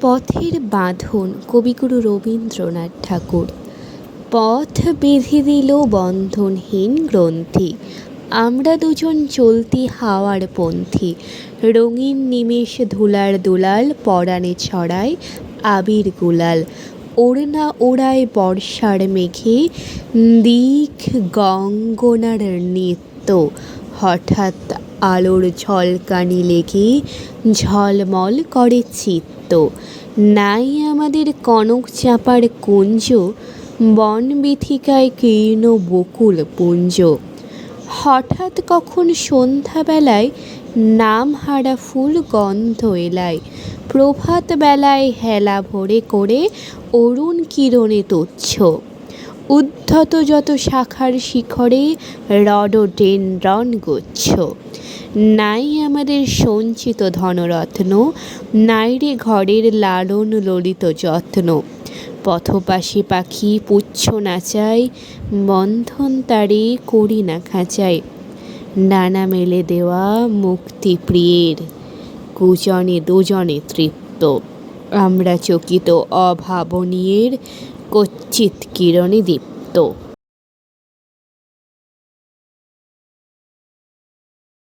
পথের বাঁধন কবিগুরু রবীন্দ্রনাথ ঠাকুর। পথ বেঁধে দিল বন্ধনহীন গ্রন্থি। আমরা দুজন চলতি হাওয়ার পন্থী। রঙিন নিমেষ ধুলার দুলাল পরাণে ছড়ায় আবির গুলাল। ওড়না ওড়ায় বর্ষার মেঘে, দিক গঙ্গনার নৃত্য। হঠাৎ আলোর ঝলকানি লেগে ঝলমল করে চিত্ত। নাই আমাদের কনক চাপার কুঞ্জ বনবীথিকায় কীর্ণ বকুল পুঞ্জ। হঠাৎ কখন সন্ধ্যাবেলায় নামহারা ফুল গন্ধ এলায় প্রভাত বেলায় হেলা ভরে করে অরুণ কিরণে তুচ্ছ। উদ্ধত যত শাখার শিখরে রডোডেনড্রন গুচ্ছ। নাই আমাদের সঞ্চিত ধনরত্ন, নাই রে ঘরের লালন ললিত যত্ন। পথপাশী পাখি পুচ্ছ নাচাই বন্ধন তারে করি না খাঁচাই ডানা মেলে দেওয়া মুক্তি প্রিয়ের কুজনে দুজনে তৃপ্ত। আমরা চকিত অভাবনীয়ের কচ্ছিত কিরণে দীপ্ত।